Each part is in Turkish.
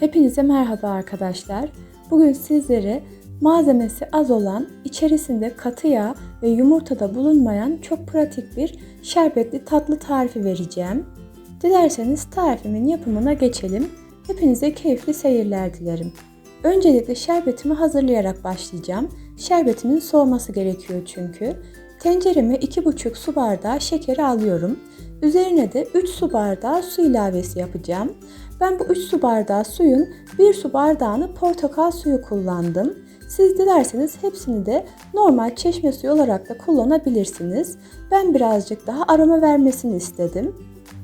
Hepinize merhaba arkadaşlar. Bugün sizlere malzemesi az olan, içerisinde katı yağ ve yumurtada bulunmayan çok pratik bir şerbetli tatlı tarifi vereceğim. Dilerseniz tarifimin yapımına geçelim. Hepinize keyifli seyirler dilerim. Öncelikle şerbetimi hazırlayarak başlayacağım. Şerbetimin soğuması gerekiyor çünkü. Tencereme 2,5 su bardağı şekeri alıyorum. Üzerine de 3 su bardağı su ilavesi yapacağım. Ben bu 3 su bardağı suyun 1 su bardağını portakal suyu kullandım. Siz dilerseniz hepsini de normal çeşme suyu olarak da kullanabilirsiniz. Ben birazcık daha aroma vermesini istedim.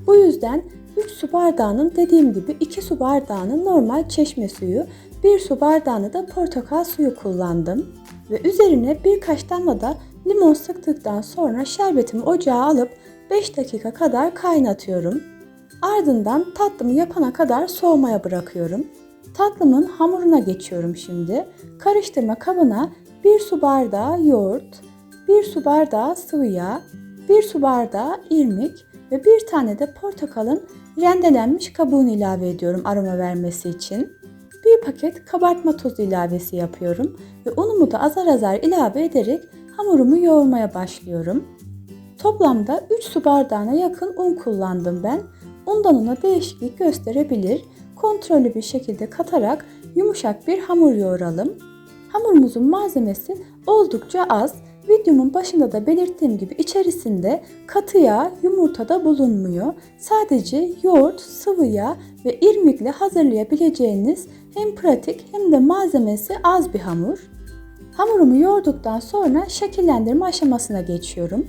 Bu yüzden 3 su bardağının dediğim gibi 2 su bardağını normal çeşme suyu, 1 su bardağını da portakal suyu kullandım. Ve üzerine birkaç damla da limon sıktıktan sonra şerbetimi ocağa alıp 5 dakika kadar kaynatıyorum. Ardından tatlımı yapana kadar soğumaya bırakıyorum. Tatlımın hamuruna geçiyorum şimdi. Karıştırma kabına 1 su bardağı yoğurt, 1 su bardağı sıvı yağ, 1 su bardağı irmik ve bir tane de portakalın rendelenmiş kabuğunu ilave ediyorum aroma vermesi için. Bir paket kabartma tozu ilavesi yapıyorum ve unumu da azar azar ilave ederek hamurumu yoğurmaya başlıyorum. Toplamda 3 su bardağına yakın un kullandım ben. Undan una değişiklik gösterebilir. Kontrollü bir şekilde katarak yumuşak bir hamur yoğuralım. Hamurumuzun malzemesi oldukça az. Videomun başında da belirttiğim gibi içerisinde katı yağ, yumurta da bulunmuyor. Sadece yoğurt, sıvı yağ ve irmikle hazırlayabileceğiniz hem pratik hem de malzemesi az bir hamur. Hamurumu yoğurduktan sonra şekillendirme aşamasına geçiyorum.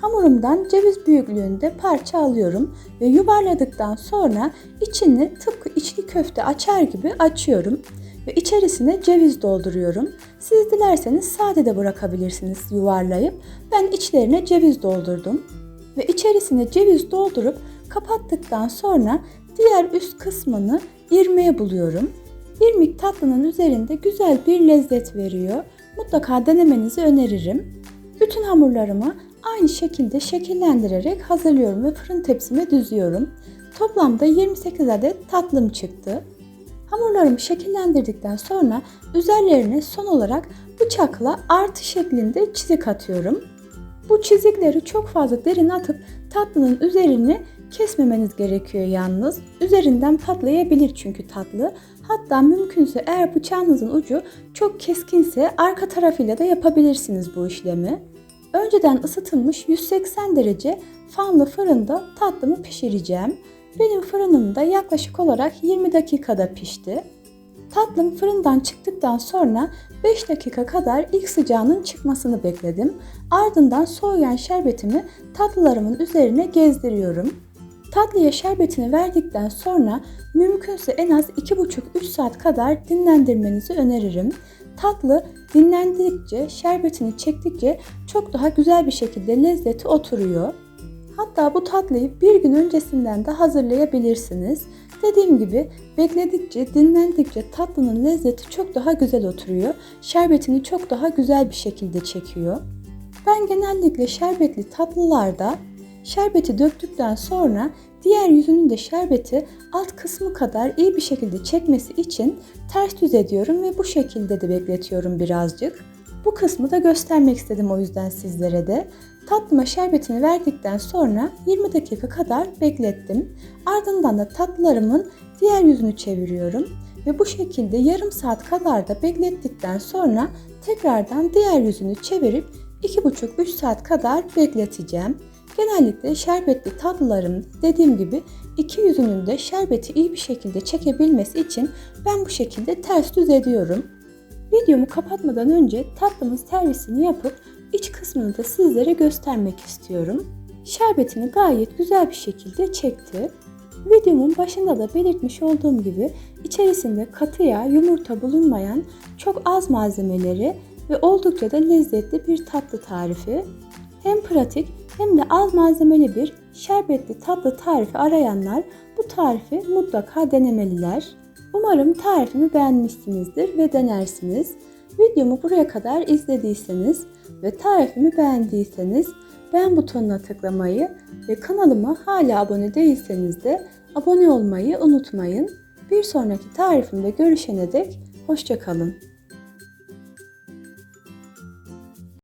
Hamurumdan ceviz büyüklüğünde parça alıyorum ve yuvarladıktan sonra içini tıpkı içli köfte açar gibi açıyorum ve içerisine ceviz dolduruyorum. Siz dilerseniz sade de bırakabilirsiniz yuvarlayıp. Ben içlerine ceviz doldurdum ve içerisine ceviz doldurup kapattıktan sonra diğer üst kısmını irmiğe buluyorum. İrmik tatlının üzerinde güzel bir lezzet veriyor. Mutlaka denemenizi öneririm. Bütün hamurlarımı aynı şekilde şekillendirerek hazırlıyorum ve fırın tepsime düzüyorum. Toplamda 28 adet tatlım çıktı. Hamurlarımı şekillendirdikten sonra üzerlerine son olarak bıçakla artı şeklinde çizik atıyorum. Bu çizikleri çok fazla derin atıp tatlının üzerini kesmemeniz gerekiyor yalnız. Üzerinden patlayabilir çünkü tatlı. Hatta mümkünse eğer bıçağınızın ucu çok keskinse arka tarafıyla da yapabilirsiniz bu işlemi. Önceden ısıtılmış 180 derece fanlı fırında tatlımı pişireceğim. Benim fırınımda yaklaşık olarak 20 dakikada pişti. Tatlım fırından çıktıktan sonra 5 dakika kadar ilk sıcağının çıkmasını bekledim. Ardından soğuyan şerbetimi tatlılarımın üzerine gezdiriyorum. Tatlıya şerbetini verdikten sonra mümkünse en az 2,5-3 saat kadar dinlendirmenizi öneririm. Tatlı dinlendikçe, şerbetini çektikçe çok daha güzel bir şekilde lezzeti oturuyor. Hatta bu tatlıyı bir gün öncesinden de hazırlayabilirsiniz. Dediğim gibi bekledikçe, dinlendikçe tatlının lezzeti çok daha güzel oturuyor. Şerbetini çok daha güzel bir şekilde çekiyor. Ben genellikle şerbetli tatlılarda şerbeti döktükten sonra diğer yüzünün de şerbeti alt kısmı kadar iyi bir şekilde çekmesi için ters düz ediyorum ve bu şekilde de bekletiyorum birazcık. Bu kısmı da göstermek istedim o yüzden sizlere de. Tatlıma şerbetini verdikten sonra 20 dakika kadar beklettim. Ardından da tatlılarımın diğer yüzünü çeviriyorum ve bu şekilde yarım saat kadar da beklettikten sonra tekrardan diğer yüzünü çevirip 2,5-3 saat kadar bekleteceğim. Genellikle şerbetli tatlılarım dediğim gibi iki yüzünün de şerbeti iyi bir şekilde çekebilmesi için ben bu şekilde ters düz ediyorum. Videomu kapatmadan önce tatlımın servisini yapıp iç kısmını da sizlere göstermek istiyorum. Şerbetini gayet güzel bir şekilde çekti. Videomun başında da belirtmiş olduğum gibi içerisinde katı yağ, yumurta bulunmayan çok az malzemeleri ve oldukça da lezzetli bir tatlı tarifi. Hem pratik hem de az malzemeli bir şerbetli tatlı tarifi arayanlar bu tarifi mutlaka denemeliler. Umarım tarifimi beğenmişsinizdir ve denersiniz. Videomu buraya kadar izlediyseniz ve tarifimi beğendiyseniz beğen butonuna tıklamayı ve kanalıma hala abone değilseniz de abone olmayı unutmayın. Bir sonraki tarifimde görüşene dek hoşçakalın.